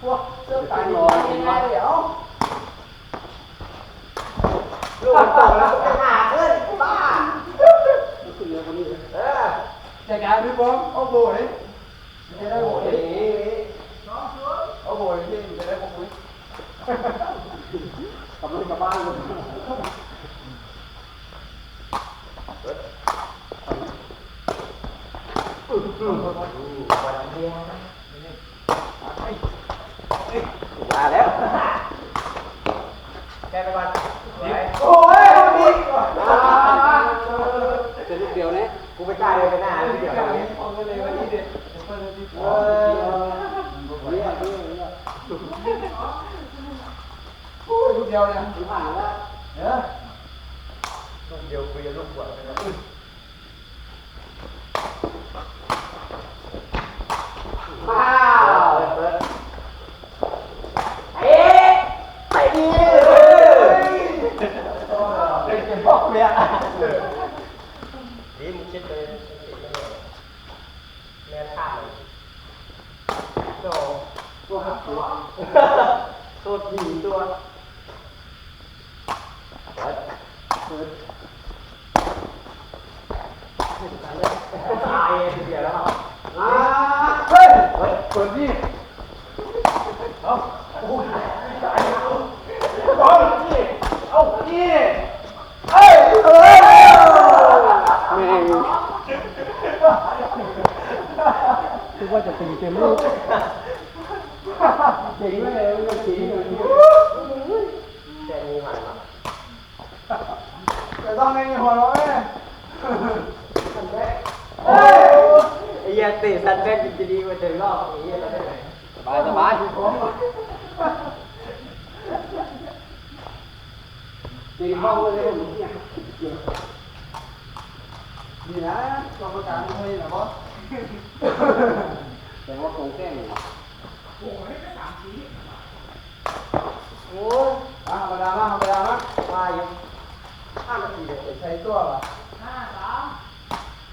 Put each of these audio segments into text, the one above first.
พวกเสื้อผ้าหน่อยังไงเดี๋ยวลูกต่อแล้วจะหาขึ้นบ้าเออจะการพี่บอมเอาโบยจะได้โบโอ้ยยนี่เอาโบยที่จะได้โบยกลับมันกลับบ้านเลยมาแล้วแกไปบ้านโอ้ยมีจะลูกเดียวเนี่ยกูไม่กล้าเลยไปหน้าลูกเดียวเนี่ย เอาไปเลยวันนี้เด็ดเปิดที่ เออเรียกเรียกเรียก ลูกเดียวนะผ่านแล้วเออลูกเดียวคุยกับลูกกว่าว้าวเอ๊ะไปดีเลยเป็นเก็บบอกเลยอะนี่มึงคิดเลยแม่ท่าเลยโตตัวหักตัวตัวผีตัวเปิด เปิดตายเดียวแล้วอ่าเฮ้ยเปิดนี่เอาโอ้ยตายแล้วเอานี่เอานี่เฮ้ยเฮ้ยแม่งคิดว่าจะตีเต็มลูกจริงเลยมันจริงเลยแกมีหมันมาจะ ต้องให้หัวเราะไหมเฮ้ยไอ้เหี้ยตีสันแรกจะดีกว่าเดินรอบไอ้เหี้ยเราได้ไหมสบายสบายตีห้องเลยเนี่ยนี่นะกรรมการไม่นะบอสแต่ว่าคงแกล้งอยู่โอ้ยมาธรรมดามาธรรมดามาว่าอยู่ ห้านาทีเดียใส่ตัวป่ะ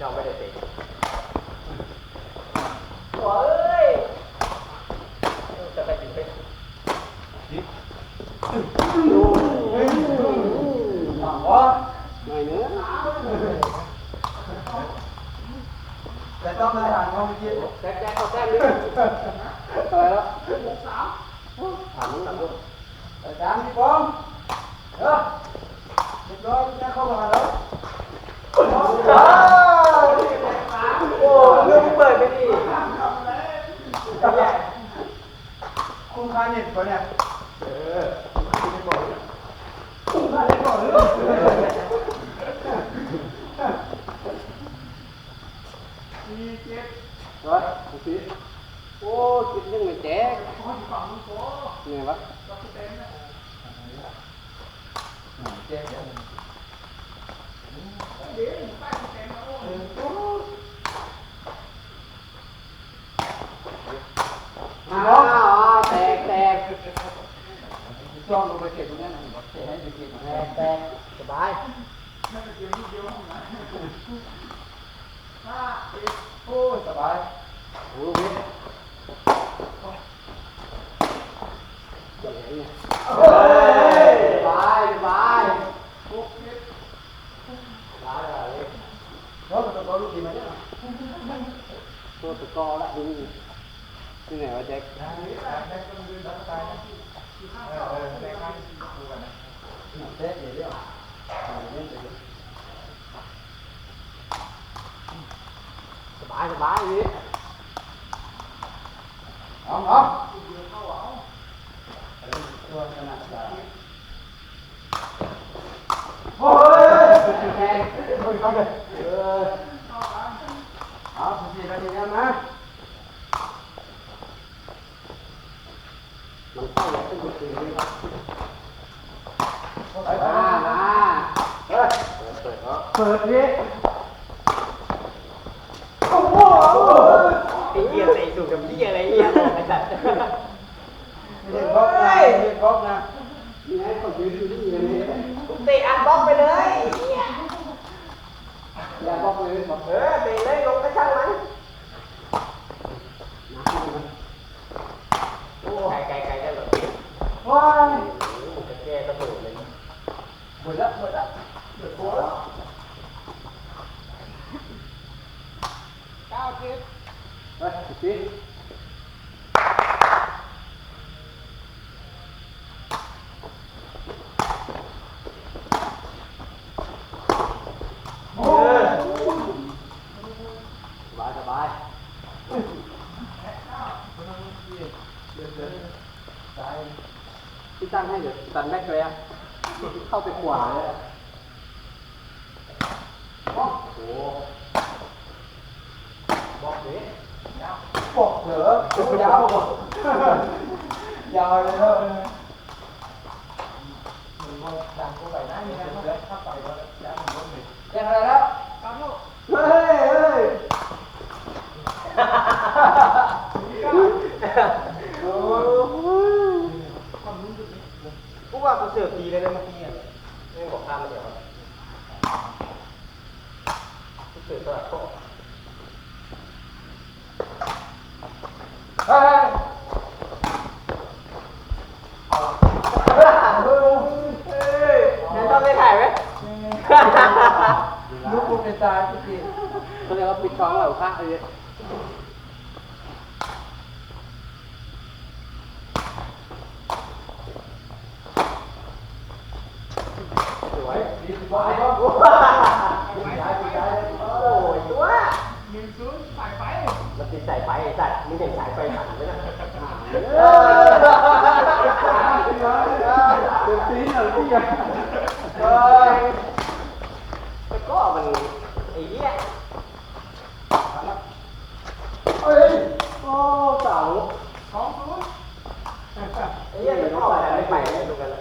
จองไม่ได้เตะโอ้ยจะไปถึงไปเฮ้ยบอสหน่เนื้อแต่ต้องมาทานเขาเมื่อกี้แจ๊กแจ๊กเอาแจ๊กนิดอะไรแล้วถามมึงหลังลูกแต่จานพี่บอมเออเรียบร้อยแค่เข้ามาแล้วโอ้เรื่องเปิดไปดิ คุ้มค่าเน็ตปะเนี่ย เออ คุ้มค่าเน็ตก่อนเลยสี่เจ็ด รถโอเคโอ้กินยังไม่แจ๊กเนี่ยวะ เจ็ด อ้าวแตกแตก จ้องลงไปเก็บตรงนี้นะเก็บให้ไปเก็บ แตกแตกสบาย โอ้สบาย โอ้ยเฮ้ยสบายสบายสบายเลย แล้วมันต้องลูกดีไหมเนี่ย ตัวตะกอละดูที่ไหนวะแจ็ค เจ๊เดี๋ยว สบายสบายดิ เอาเอาตัวขนาดใหญ่โอ้ยแทงเข้าเลยเออเอาสี่นาทีแล้วนะ มันเข้าแล้วขึ้นไปตีนี่วะ ไปไปมามามาเฮ้ยเปิดเนาะเปิดดิโอ้โหไอ้เหี้ยใส่สูทกับเหี้ยอะไรเหี้ยไอ้สัตว์เด็กบล็อกนะเด็กบล็อกนะนี่ให้เขายืนอยู่นี่เลยเตะอันบล็อกไปเลยเหี้ย อย่าบอกเลยบอกเออเบรกเลยลงก็ช่างมัน นะให้มัน โอ้ไกลไกลไกลได้หรอ ว้าย จะแก้กระสุนเลย หมดละหมดละหมดตัวแล้วเก้าสิบเฮ้ยสิบปีโอ้ยสบายสบายที่ ตั้งให้เดี๋ยวตันแรกเลยอะเข้าไปขวาเลยอะโอ้โหบอกดิบอกเหรอยาวบอกยาวเลยแล้วมันก็ดังก็ไปนะนี่นะถ้าไปก็แล้วมันก็ไม่เรียกอะไรแล้วเฮ้ยเฮ้ยโอ้ย กูว่ากูเสือกดีเลยนะเมื่อกี้อะไม่บอกข้ามมาเดี๋ยวกูเสือกตลาดโต๊ะ เฮ้ยเฮ้ย งั้นต้องไม่ถ่ายไหม ลูกกูเป็นตาจริงๆเขาเรียกว่าปิดช่อง เหล่าข้างเลยสวยดีสบายครับโอ้ยตัวหนึ่งศูนย์สายไฟมันติดสายไฟไอ้สัตว์มึงเห็นสายไฟหันไหมนะเออเต็มที่หน่อยพี่กันเฮ้ยแต่ก็มันไอ้เหี้ย เฮ้ยโอ้เต่า ไอ้เหี้ยมันก็อะไรไม่ไปเนี่ยดูกันละ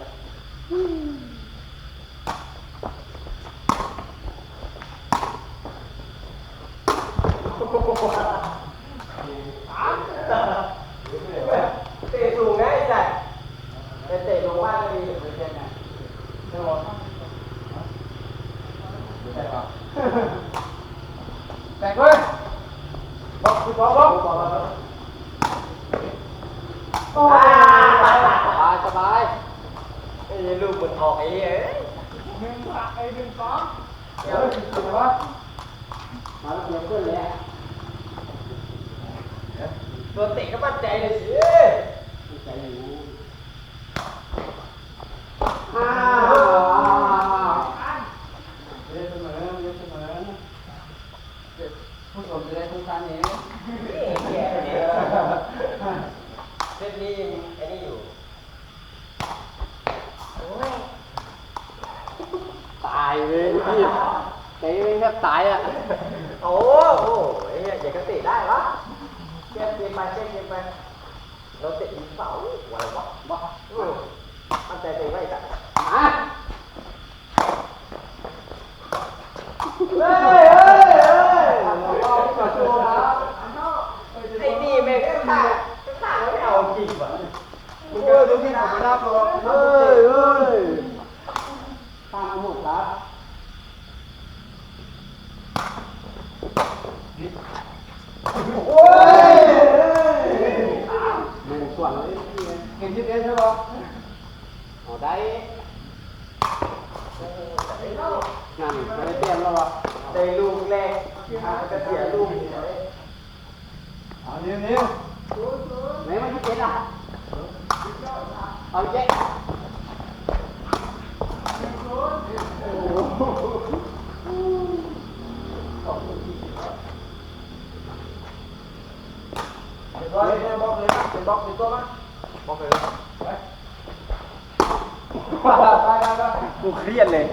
เตะสูงนะไอ้สัตว์แต่เตะลงบ้าก็ดีไม่ใช่ไงแตกเลยบอกคือบอกบอกโอ้ยสบายสบายไอ้ลูกมันออกไอ้เหี้ยเอ้ยหนึ่งสามไอ้หนึ่งสองเดี๋ยวจริงวะมาแล้วเดี๋ยวเพื่อนเลย ตัวเตะก็มั่นใจเลยสิใจอยู่อ่าเรียนเสมอเรียนเสมอผู้ชมจะได้ทุกท่านเองเนี่ยเส้นนี้ยังไอ้นี่อยู่ตายเลยพี่เตะแทบตายอะโอ้โหไอ้เหี้ยอย่ากระเตะได้วะ เจ็บเจ็บไปเจ็บเจ็บไปเราเตะยิงเสาอะไรวะบ้าอืมมั่นใจตัวเองไว้จ้ะมาเฮ้ยเฮ้ยเฮ้ยเอาต่อโชว์ครับไอ้นี่แม่งฆ่าฆ่าแล้วไม่เอาจริงว่ะมึงเจอดูที่ผมไม่รับหรอกเฮ้ยเฮ้ยตามหกครับโอ้ยหมูส่วนเลย เก่งที่เดียวใช่ปะเอาได้งานไม่ได้เตรียมแล้ววะได้ลูกแรกก็เสียลูกเอานิ้วนิ้วไหนมาที่เจ็ดอะเอาเจ็ดเรียบร้อยเลยบล็อกเลยนะเป็นบล็อกเป็นตัวมั้ย บอเลยไปไปไปกูเครียดเลย